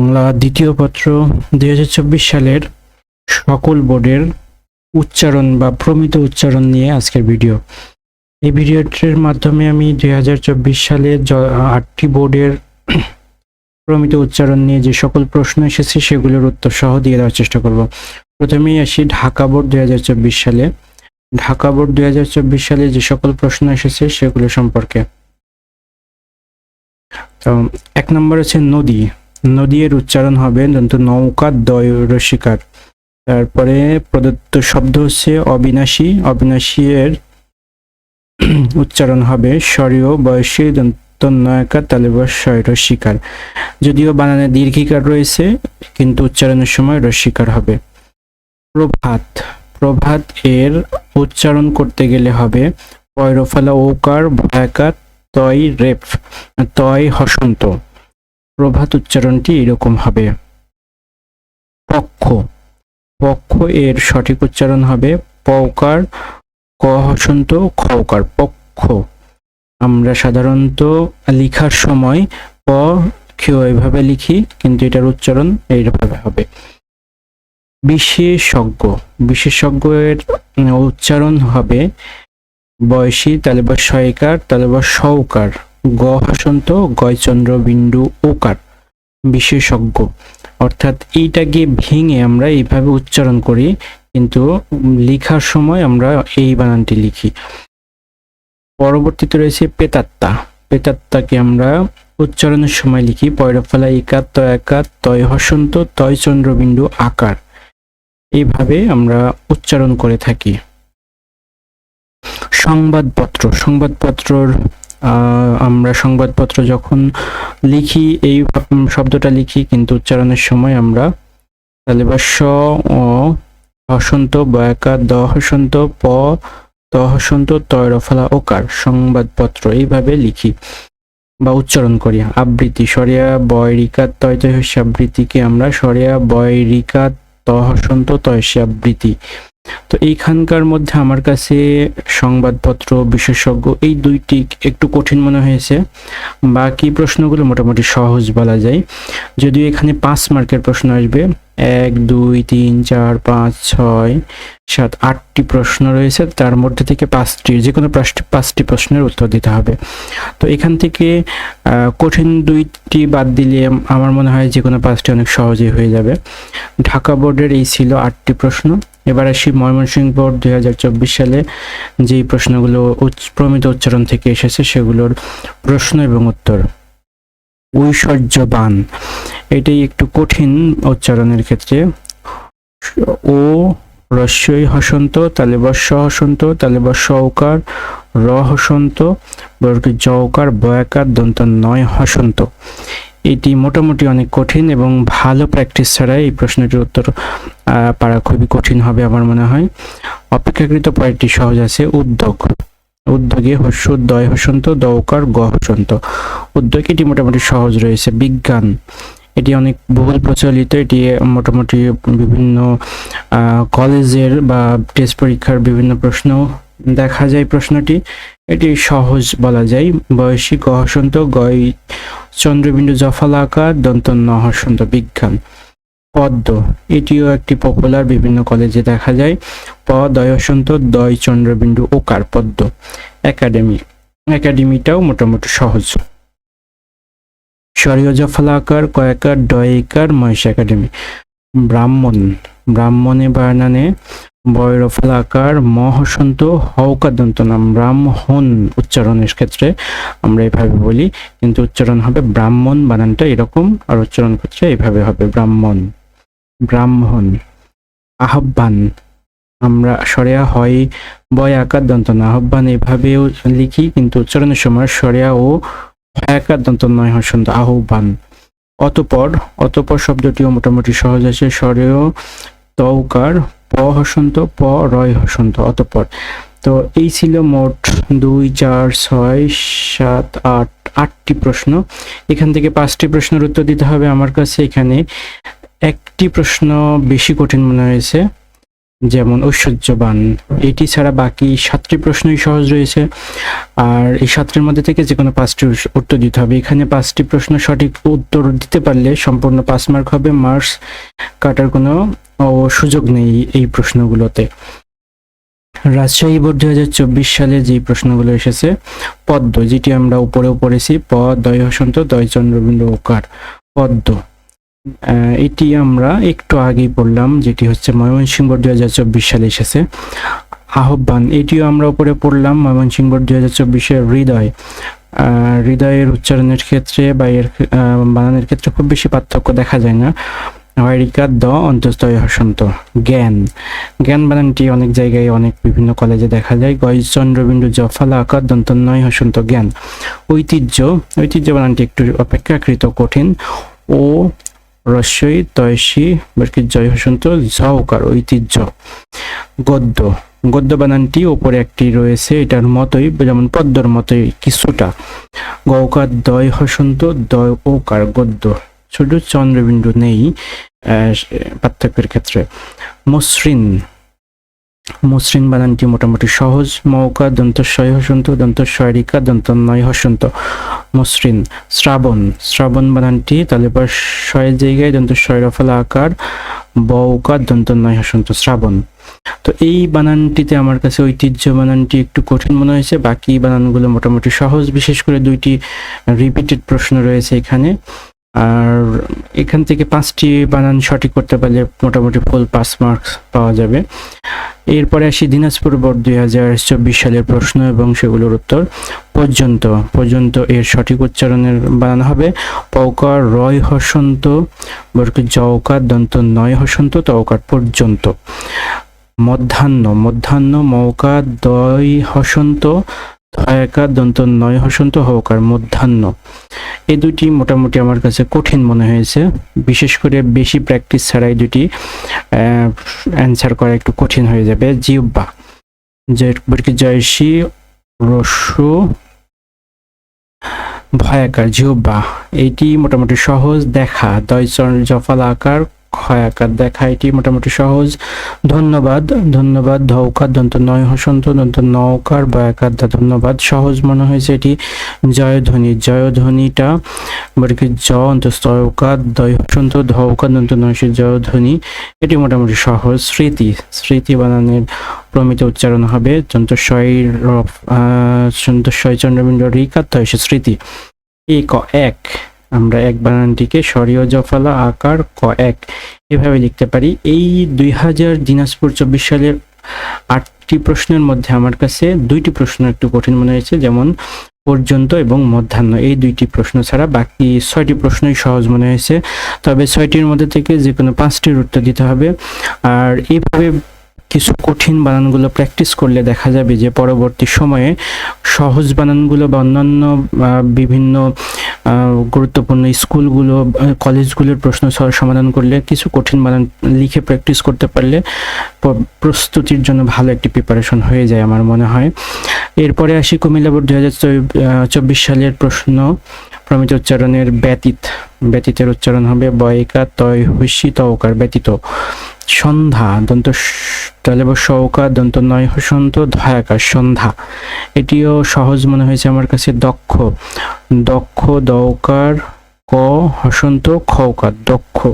বাংলা দ্বিতীয় পত্র দুই হাজার চব্বিশ সালের সকল বোর্ডের উচ্চারণ বা প্রমিত উচ্চারণ নিয়ে আজকের ভিডিও। এই ভিডিওটির মাধ্যমে আমি দুই হাজার চব্বিশ সালে আটটি বোর্ডের প্রমিত উচ্চারণ নিয়ে যে সকল প্রশ্ন এসেছে সেগুলোর উত্তর সহ দিয়ে দেওয়ার চেষ্টা করব। প্রথমেই আসি ঢাকা বোর্ড দুই হাজার চব্বিশ সালে। ঢাকা বোর্ড দুই হাজার চব্বিশ সালে যে সকল প্রশ্ন এসেছে সেগুলো সম্পর্কে। তো, এক নম্বর হচ্ছে নদী। নদী এর উচ্চারণ হবে দন্ত নৌকা রসিকার তারপরে প্রদত্ত শব্দ হচ্ছে অবিনাশী। অবিনাশী এর উচ্চারণ হবে স্বরীয় বয়সী দন্ত নয়কা তালেবস স্বয় রসিকার যদিও বানানে দীর্ঘিকার রয়েছে, কিন্তু উচ্চারণের সময় রসিকার হবে। প্রভাত। প্রভাত এর উচ্চারণ করতে গেলে হবে পয়রফালা ওকার ভয়াকার তয় রেপ তয় হসন্ত। প্রভাত উচ্চারণটি এরকম হবে। পক্ষ। পক্ষ এর সঠিক উচ্চারণ হবে পৌকার ক হসন্ত খৌকার পক্ষ। আমরা সাধারণত লিখার সময় প ক্ষিয় এভাবে লিখি, কিন্তু এটার উচ্চারণ এইভাবে হবে। বিশেষজ্ঞ। বিশেষজ্ঞ এর উচ্চারণ হবে বয়সী, তাহলে বা সয়কার, তাহলে বা সৌকার গ হাসন্ত গয়চন্দ্র বিন্দু, ওকার বিশেষজ্ঞ। অর্থাৎ এইটাকে ভেঙে আমরা এইভাবে উচ্চারণ করি, কিন্তু লেখার সময় আমরা এই বানানটি লিখি। পরবর্তীতে রয়েছে পেতাত্তা। পেতাত্তাকে আমরা উচ্চারণের সময় লিখি, পয়রফলা ইকার তয়াকার তয় হসন্ত, তয় চন্দ্রবিন্দু আকার। এইভাবে আমরা উচ্চারণ করে থাকি। সংবাদপত্র। সংবাদপত্রর আমরা সংবাদপত্র যখন লিখি, এই শব্দটা লিখি, কিন্তু উচ্চারণের সময় আমরা তাহলে বা স ও হসন্ত বয়াকার দ হসন্ত, প, ত হসন্ত, তয় ওকার সংবাদপত্র এইভাবে লিখি বা উচ্চারণ করি। আবৃত্তি, সরিয়া, বয়, রিকা, তয় তয় আবৃত্তিকে আমরা? সরিয়া, বয়, রিকা, ত হসন্ত, তয় আবৃত্তি। তো এইখানকার মধ্যে আমার কাছে সংবাদপত্র, বিশেষজ্ঞ, এই দুইটি একটু কঠিন মনে হয়েছে। বাকি প্রশ্নগুলো মোটামুটি সহজ বলা যায়। যদিও এখানে পাঁচ মার্কের প্রশ্ন আসবে। এক, দুই, তিন, চার, পাঁচ, ছয়, সাত, আটটি প্রশ্ন রয়েছে। তার মধ্যে থেকে পাঁচটি যে কোনো পাঁচটি প্রশ্নের উত্তর দিতে হবে। তো এখান থেকে কঠিন দুইটি বাদ দিলে আমার মনে হয় যে কোনো পাঁচটি অনেক সহজেই হয়ে যাবে। ঢাকা বোর্ডের এই ছিল আটটি প্রশ্ন। এবার আসি ময়মনসিংহ বোর্ড দুই হাজার চব্বিশ সালে যেই প্রশ্নগুলো প্রমিত উচ্চারণ থেকে এসেছে, সেগুলোর প্রশ্ন এবং উত্তর। ঐশ্বর্যবান। এটাই একটু কঠিন উচ্চারণের ক্ষেত্রে। ও, রস্যই হসন্ত, তালে বর্ষ হসন্ত, তালে বর্ষ অকার, র হসন্ত বর্গের জকার বয়াকার দন্ত নয় হসন্ত। এটি মোটামুটি অনেক কঠিন এবং ভালো প্র্যাকটিস ছাড়া এই প্রশ্নটির উত্তর পারা খুবই কঠিন হবে আমার মনে হয়। অপেক্ষাকৃত কয়েকটি সহজ আছে, উদ্যোগ। উদ্যোগে হস্য দয় হসন্ত দৌকার গ হসন্ত। উদ্যোগ এটি মোটামুটি সহজ রয়েছে, বিজ্ঞান। এটি অনেক বহুল প্রচলিত, এটি মোটামুটি বিভিন্ন কলেজের বা টেস্ট পরীক্ষার বিভিন্ন প্রশ্ন দেখা যায় প্রশ্নটি। এটি সহজ বলা যায়। বয়সী গ হসন্ত গয় চন্দ্রবিন্দু জফলাকার দন্ত নহসন্ত বিজ্ঞান। পদ্ম, এটিও একটি পপুলার বিভিন্ন কলেজে দেখা যায়। প দয় হসন্ত দয় চন্দ্রবিন্দু ওকার পদ্ম। একাডেমি, একাডেমিটাও মোটামুটি সহজ। স্বরীয় জফলাকার, কয়েকার ডয়কার মহেশ একাডেমি ব্রাহ্মণ। ব্রাহ্মণে বানানে বয়রফলাকার মহসন্ত হৌকা দন্ত নাম। ব্রাহ্মণ উচ্চারণের ক্ষেত্রে আমরা এভাবে বলি, কিন্তু উচ্চারণ হবে ব্রাহ্মণ বানানটা এরকম, আর উচ্চারণ ক্ষেত্রে এইভাবে হবে ব্রাহ্মণ। ব্রাহ্মণ। আহ্বান। আমরা সরেয়া হয় বয় আকার দন্ত না। আহ্বান এভাবেও লিখি, কিন্তু উচ্চারণের সময় সরেয়া ও ভয়াকার দন্ত নয় হসন্ত আহ্বান অতপর অতপর শব্দটিও মোটামুটি সহজ আছে, স্বরেও তৌকার প হসন্ত প রয় হসন্ত অতপর। তো এই ছিল মোট দুই, চার, ছয়, সাত, আট, আটটি প্রশ্ন। এখান থেকে পাঁচটি প্রশ্নের উত্তর দিতে হবে আমার কাছে। এখানে একটি প্রশ্ন বেশি কঠিন মনে হয়েছে। যেমন ঐশ্বর্যবান। এটি ছাড়া বাকি সাতটি প্রশ্নই সহজ রয়েছে। আর এই সাতটির মধ্যে থেকে যে কোনো পাঁচটি উত্তর দিতে হবে। এখানে পাঁচটি প্রশ্ন সঠিক উত্তর দিতে পারলে সম্পূর্ণ পাঁচ মার্ক হবে, মার্কস কাটার কোনো সুযোগ নেই এই প্রশ্নগুলোতে। রাজশাহী বোর্ড দুই হাজার চব্বিশ সালে যে প্রশ্নগুলো এসেছে, পদ্ম, যেটি আমরা উপরেও পড়েছি, প, দয় হসন্ত, দয় চন্দ্রবিন্দু ওকার। পদ্ম। এটি আমরা একটু আগেই পড়লাম যেটি হচ্ছে ময়মনসিংহ বোর্ড দুই হাজার চব্বিশ সালে এসেছে। আহ্বান, এটিও আমরা উপরে পড়লাম ময়মনসিংহ বোর্ড দুই হাজার চব্বিশের হৃদয়। হৃদয়ের উচ্চারণের ক্ষেত্রে বা এর বানানের ক্ষেত্রে খুব বেশি পার্থক্য দেখা যায় না। হয়রিকা দ অন্তস্তয় হসন্ত, জ্ঞান। জ্ঞান বানানটি অনেক জায়গায়, অনেক বিভিন্ন কলেজে দেখা যায়। গয় চন্দ্রবিন্দু জফালা আকার দন্ত নয় হসন্ত, জ্ঞান। ঐতিহ্য ঐতিহ্য বানানটি একটু অপেক্ষাকৃত কঠিন। ও রস্যই, তয়সী বাকি জয় হসন্ত ঝকার ঐতিহ্য। গদ্য। গদ্য বানানটি ওপরে একটি রয়েছে, এটার মতোই, যেমন পদ্মর মতোই কিছুটা। গৌকার দয় হসন্ত, দয় ওকার গদ্য। শুধু চন্দ্রবিন্দু নেই পার্থক্যের ক্ষেত্রে। মসৃণ। মসৃণ বানানটি মোটামুটি সহজ। মৌকা, দন্তস্বয় হসন্ত, দন্তস্বয়রিকা দন্ত নয় হসন্ত। মসৃণ। শ্রাবণ। শ্রাবণ বানানটি তাহলে পর শয়ের জায়গায় দন্তস্বয় রফলা আকার বউকা দন্ত নয় হসন্ত, শ্রাবণ। তো এই বানানটিতে আমার কাছে ঐতিহ্য বানানটি একটু কঠিন মনে হয়েছে। বাকি বানানগুলো মোটামুটি সহজ। বিশেষ করে দুইটি রিপিটেড প্রশ্ন রয়েছে এখানে। আর এখান থেকে পাঁচটি বানান সঠিক করতে পারলে মোটামুটি ফুল পাস মার্কস পাওয়া যাবে। এরপরে আসি দিনাজপুর বোর্ড দুই হাজার চব্বিশ সালের প্রশ্ন এবং সেগুলোর উত্তর। পর্যন্ত পর্যন্ত এর সঠিক উচ্চারণের বানান হবে। পৌকার রয় হসন্ত জৌকার দন্ত নয় হসন্ত, তওকার পর্যন্ত। মধ্যাহ্ন মধ্যাহ্ন মৌকা দয় হসন্ত ধয়াকার দন্ত নয় হসন্ত হকার মধ্যাহ্ন। দুটি মোটামুটি আমার কাছে কঠিন মনে হয়েছে। বিশেষ করে বেশি প্র্যাকটিস দুটি অ্যান্সার করা একটু কঠিন হয়ে যাবে। জিহ্বা। জয়কে জয়সী রস্যু ভয়াকার জিহ্বা। এইটি মোটামুটি সহজ দেখা। দয় চর- জফাল আকার ক্ষয় আকার দেখা এটি মোটামুটি সহজ। ধন্যবাদ ধন্যবাদ ধৌকার দন্ত নয় হসন্ত, দন্ত নৌকার বয়াকার দা ধন্যবাদ। সহজ মনে হয়েছে এটি। জয়ধ্বনি জয়ধ্বনিটা বলকে জ অন্তস্তয়কার দয় হসন্ত ধৌকার দন্ত নয়সে জয়ধ্বনি এটি মোটামুটি সহজ স্মৃতি। স্মৃতি বানানের প্রমিত উচ্চারণ হবে যন্তস্বয় যন্তস্বয় চন্দ্রবিন্দু রিকার তয়সে স্মৃতি। এক এক। আমরা এক বানানটিকে স্বরীয় জফলা আকার ক এক এভাবে লিখতে পারি, এই দুই হাজার দিনাজপুর চব্বিশ সালের আটটি প্রশ্নের মধ্যে আমার কাছে দুইটি প্রশ্ন একটু কঠিন মনে হয়েছে, যেমন পর্যন্ত এবং মধ্যাহ্ন। এই দুইটি প্রশ্ন ছাড়া বাকি ছয়টি প্রশ্নই সহজ মনে হয়েছে। তবে ছয়টির মধ্যে থেকে যে কোনো পাঁচটির উত্তর দিতে হবে। আর এইভাবে কিছু কঠিন বানানগুলো প্র্যাকটিস করলে দেখা যাবে যে পরবর্তী সময়ে সহজ বানানগুলো বা অন্যান্য বিভিন্ন গুরুত্বপূর্ণ স্কুলগুলো কলেজগুলোর প্রশ্ন সমাধান করলে কিছু কঠিন বানান লিখে প্র্যাকটিস করতে পারলে প্রস্তুতির জন্য ভালো একটি প্রিপারেশন হয়ে যায় আমার মনে হয়। এরপরে আসি কুমিল্লা বোর্ড দু হাজার চব্বিশ সালের প্রশ্ন। প্রমিত উচ্চারণের ব্যতীত, ব্যতীতের উচ্চারণ হবে বয়িকা তয় হুসি তওকার ব্যতীত। সন্ধ্যা, দন্ত স- তাহলে বা সৌকা দন্ত নয় হসন্ত, ধয়াকার, সন্ধ্যা। এটিও সহজ মনে হয়েছে আমার কাছে, দক্ষ। দক্ষ দৌকার ক, হসন্ত খৌকার দক্ষ।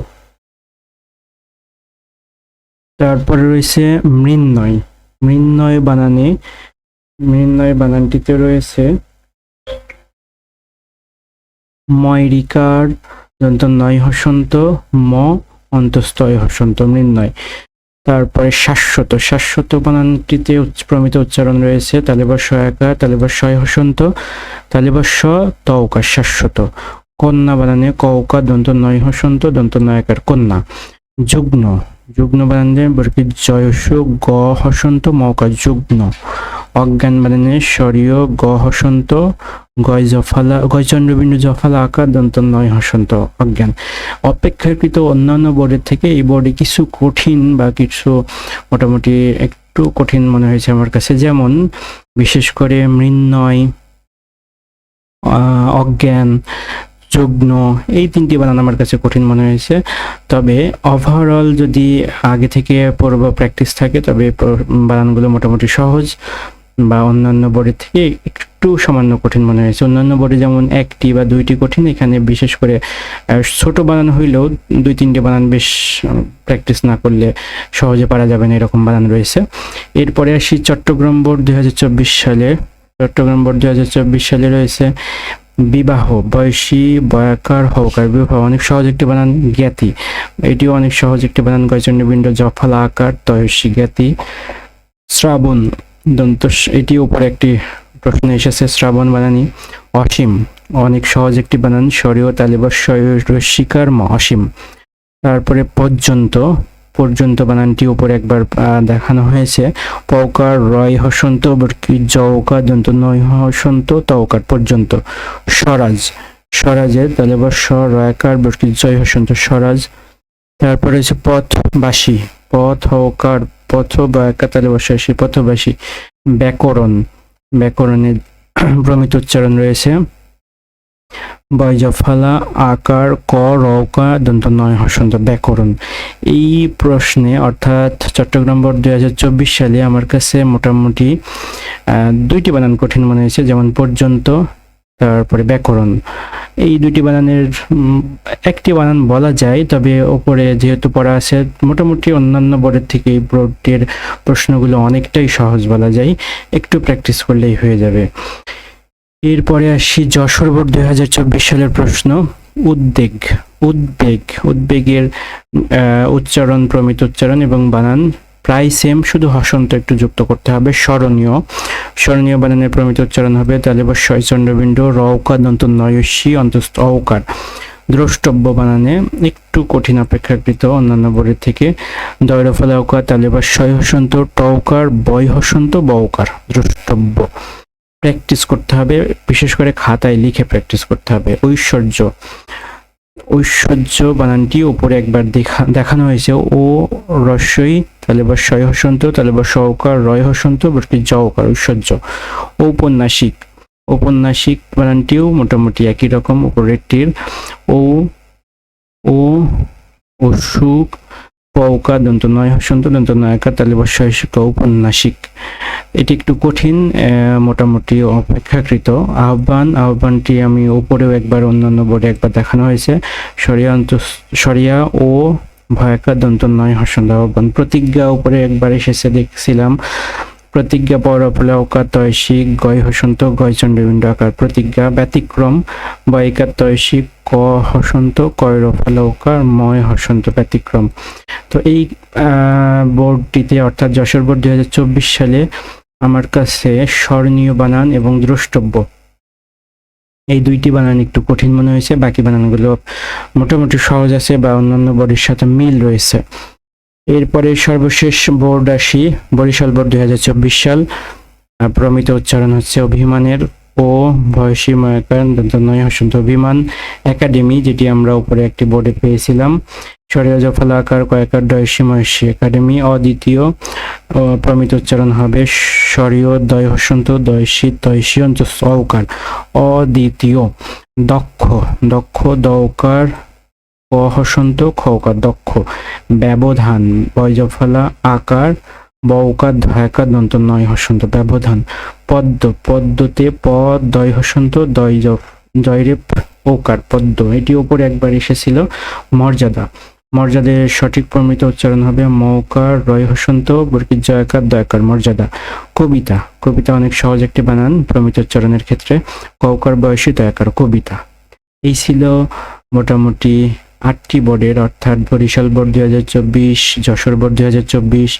তারপরে রয়েছে মৃন্ময়। মৃন্ময় বানানে, মৃন্ময় বানানটিতে রয়েছে ময়রিকার, দন্ত নয় হসন্ত, ম অন্তস্তয় হসন্ত মৃন্ময় তারপরে শাশ্বত শাশ্বত বানানটিতে উচ্চ- প্রমিত উচ্চারণ রয়েছে তালেবার একা তালেবর শয় হসন্ত তালেবর স তওকা, শাশ্বত। কন্যা বানানে কৌকা দন্ত নয় হসন্ত দন্ত নয়কার কন্যা। যুগ্ন যুগ্ন বানানে বরকি জয়স গ হসন্ত মৌকা যুগ্ন। অজ্ঞান বানানে স্বরীয় গ হসন্ত গয় জফালা গয় চন্দ্রবিন্দু জফালা আকার দন্ত নয় হসন্ত অজ্ঞান। অপেক্ষাকৃত অন্যান্য বোর্ডের থেকে এই বোর্ডে কিছু কঠিন বা কিছু মোটামুটি একটু কঠিন মনে হয়েছে আমার কাছে। যেমন বিশেষ করে মৃন্ময় অজ্ঞান যুগ্ন, এই তিনটি বানান আমার কাছে কঠিন মনে হয়েছে। তবে ওভারঅল যদি আগে থেকে পূর্ব প্র্যাকটিস থাকে, তবে বানানগুলো মোটামুটি সহজ বা অন্যান্য বোর্ডের থেকে একটু সামান্য কঠিন মনে হয়েছে। অন্যান্য বোর্ডে যেমন একটি বা দুইটি কঠিন, এখানে বিশেষ করে ছোট বানান হইলেও দুই তিনটে বানান বেশ প্র্যাকটিস না করলে সহজে পারা যাবে না এরকম বানান রয়েছে। এরপরে আসি চট্টগ্রাম বোর্ড দুই হাজার চব্বিশ সালে। চট্টগ্রাম বোর্ড দুই হাজার চব্বিশ সালে রয়েছে বিবাহ, বয়সী, বয়াকার হকার বিবাহ, অনেক সহজ একটি বানান জ্ঞাতি। এটিও অনেক সহজ একটি বানান গয়চণ্ডীবিন্দ জফলা, আকার, তয়সী জ্ঞাতি। শ্রাবণ, দন্ত এটি উপরে একটি প্রশ্ন এসেছে, শ্রাবণ বানানি অসীম। অনেক সহজ একটি বানান স্বরীয় তালিবা শিকার অসীম তারপরে পর্যন্ত পর্যন্ত বানানটি উপরে একবার দেখানো হয়েছে। পৌকার রয় হসন্ত জৌকার দন্ত নয় হসন্ত তৌকার পর্যন্ত। স্বরাজ স্বরাজের তালেবা স রয়কার বর্কি জয় হসন্ত, স্বরাজ। তারপরে হচ্ছে পথবাসী, পথ হকার পথ বা তালেবা শেষী পথবাসী। ব্যাকরণ ব্যাকরণের ভ্রমিত উচ্চারণ রয়েছে। বয়জফালা আকার, ক রৌকা দন্ত নয় হসন্ত, ব্যাকরণ। এই প্রশ্নে অর্থাৎ চট্টগ্রাম বোর্ড দুই হাজার চব্বিশ সালে আমার কাছে মোটামুটি দুইটি বানান কঠিন মনে হয়েছে, যেমন পর্যন্ত, তারপরে ব্যাকরণ। এই দুইটি বানানের একটি বানান বলা যায়, তবে ওপরে যেহেতু পড়া আছে, মোটামুটি অন্যান্য বোর্ডের থেকে এই বোর্ডের প্রশ্নগুলো অনেকটাই সহজ বলা যায়। একটু প্র্যাকটিস করলেই হয়ে যাবে। এরপরে আসি যশোর বোর্ড দুই হাজার চব্বিশ সালের প্রশ্ন। উদ্বেগ। উদ্বেগ। উদ্বেগের উচ্চারণ, প্রমিত উচ্চারণ এবং বানান। প্রায় সেম শুধু হসন্ত একটু যুক্ত করতে হবে। স্মরণীয়। স্মরণীয় বানানের প্রমিত উচ্চারণ হবে তাহলে বা চন্দ্রবিন্দু রৌকা দন্ত নয়সী অন্তস্থ অকার দ্রষ্টব্য বানানে একটু কঠিন অপেক্ষাকৃত অন্যান্য বোর্ডের থেকে। দৈরফলা অকার তাহলে বা হসন্ত টৌকার বয় হসন্ত বৌকার দ্রষ্টব্য। প্র্যাকটিস করতে হবে, বিশেষ করে খাতায় লিখে প্র্যাকটিস করতে হবে। ঐশ্বর্য ঐশ্বর্য বানানটি উপরে একবার দেখা, দেখানো হয়েছে। ও রস্যই, তাহলে বা শয় হসন্ত, তাহলে বা সহকার রয় হসন্ত বর্তি জওকার ঐশ্বর্য। ঔপন্যাসিক ঔপন্যাসিক বানানটিও মোটামুটি একই রকম, উপরেরটির। ও ও অসুখ দন্ত নয় হসন্ত দন্ত নয়কা তাহলে বা শয়সিক ঔপন্যাসিক এটি একটু কঠিন মোটামুটি অপেক্ষাকৃত। আহ্বান, আহ্বানটি আমি ওপরেও একবার, অন্যান্য বোর্ডে একবার দেখানো হয়েছে। সরিয়া অন্ত সরিয়া ও ভয়াকার দন্ত নয় হসন্ত আহ্বান প্রতিজ্ঞা উপরে একবার এসেছে, দেখছিলাম। প্রতিজ্ঞা পর অপলাওকা তয়সিক গয় হসন্ত গয় চণ্ডীবিন্দ আকার প্রতিজ্ঞা ব্যতিক্রম বয়িকা তয়সিক ক হসন্ত কয় রফালৌকার ময় হসন্ত ব্যতিক্রম। তো এই বোর্ডটিতে অর্থাৎ যশোর বোর্ড দুই হাজার চব্বিশ সালে আমার কাছে স্মরণীয় বানান এবং দ্রষ্টব্য। এই দুইটি বানান একটু কঠিন মনে হয়েছে, বাকি বানানগুলো মোটামুটি সহজ আছে বা অন্যান্য বোর্ডের সাথে মিল রয়েছে। এরপরে সর্বশেষ বোর্ড আসি, বরিশাল বোর্ড দুই হাজার চব্বিশ সাল। প্রমিত উচ্চারণ হচ্ছে অভিমানের ও ভয়সী ময়কার নয়, হসন্ত অভিমান। একাডেমি, যেটি আমরা উপরে একটি বোর্ডে পেয়েছিলাম। সরিয়া জফলা আকার কয়েকার দয়সী ময়সী একাডেমি, অদ্বিতীয়। প্রমিত উচ্চারণ হবে স্বরীয় দয় হসন্ত দয়সী তয়সী অন্ত অকার অদ্বিতীয়। দক্ষ দক্ষ দৌকার ক হসন্ত দক্ষ। ব্যবধান বয়জফলা আকার বৌকার ধয়াকার, দন্ত নয় হসন্ত, ব্যবধান। পদ্ম, পদ্মতে পদ দয় হসন্ত, দয় জ- জয়রে ওকার, পদ্ম। এটি ওপরে একবার এসেছিল মর্যাদা। মর্যাদের সঠিক প্রমিত উচ্চারণ হবে মৌকার, রয় হসন্ত বর্কিত জয়কার, দয়কার, মর্যাদা। কবিতা। কবিতা অনেক সহজ একটি বানান প্রমিত উচ্চারণের ক্ষেত্রে। কৌকার বয়সী দয়াকার কবিতা। এই ছিল মোটামুটি আটটি বোর্ডের, অর্থাৎ বরিশাল বোর্ড দুই হাজার চব্বিশ, যশোর বোর্ড দুই হাজার চব্বিশ,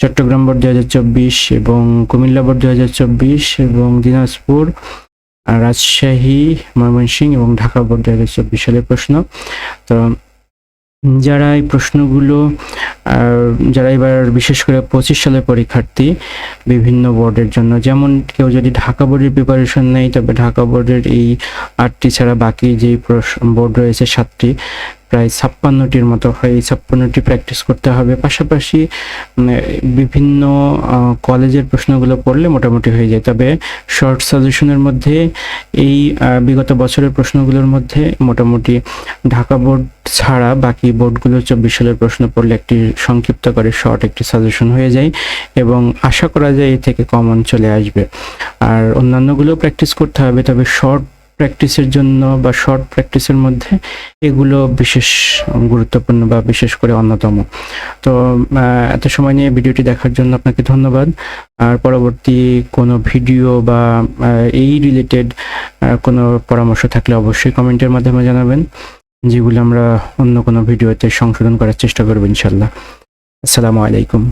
চট্টগ্রাম বোর্ড দুই হাজার চব্বিশ এবং কুমিল্লা বোর্ড দুই হাজার চব্বিশ এবং দিনাজপুর, রাজশাহী, ময়মনসিংহ এবং ঢাকা বোর্ড দুই হাজার চব্বিশ। সালের প্রশ্ন। তো যারা এই প্রশ্নগুলো, আর যারা এবার বিশেষ করে পঁচিশ সালের পরীক্ষার্থী বিভিন্ন বোর্ডের জন্য, যেমন কেউ যদি ঢাকা বোর্ডের প্রিপারেশন নেয় তবে ঢাকা বোর্ডের এই আটটি ছাড়া বাকি যে বোর্ড রয়েছে সাতটি প্রায় ছাপ্পান্নটির মতো হয়, এই ছাপ্পান্নটি প্র্যাকটিস করতে হবে। পাশাপাশি বিভিন্ন কলেজের প্রশ্নগুলো পড়লে মোটামুটি হয়ে যায়। তবে শর্ট সাজেশনের মধ্যে এই বিগত বছরের প্রশ্নগুলোর মধ্যে মোটামুটি ঢাকা বোর্ড ছাড়া বাকি বোর্ডগুলোর চব্বিশ সালের প্রশ্ন পড়লে একটি সংক্ষিপ্ত করে শর্ট একটি সাজেশন হয়ে যায় এবং আশা করা যায় এ থেকে কমন চলে আসবে। আর অন্যান্যগুলো প্র্যাকটিস করতে হবে, তবে শর্ট প্র্যাকটিসের জন্য বা শর্ট প্র্যাকটিসের মধ্যে এগুলো বিশেষ গুরুত্বপূর্ণ বা বিশেষ করে অন্যতম। তো এত সময় নিয়ে ভিডিওটি দেখার জন্য আপনাকে ধন্যবাদ। আর পরবর্তী কোনো ভিডিও বা এই রিলেটেড কোনো পরামর্শ থাকলে অবশ্যই কমেন্টের মাধ্যমে জানাবেন। যেগুলো আমরা অন্য কোনো ভিডিওতে সংশোধন করার চেষ্টা করব ইনশাল্লাহ। আসসালামু আলাইকুম।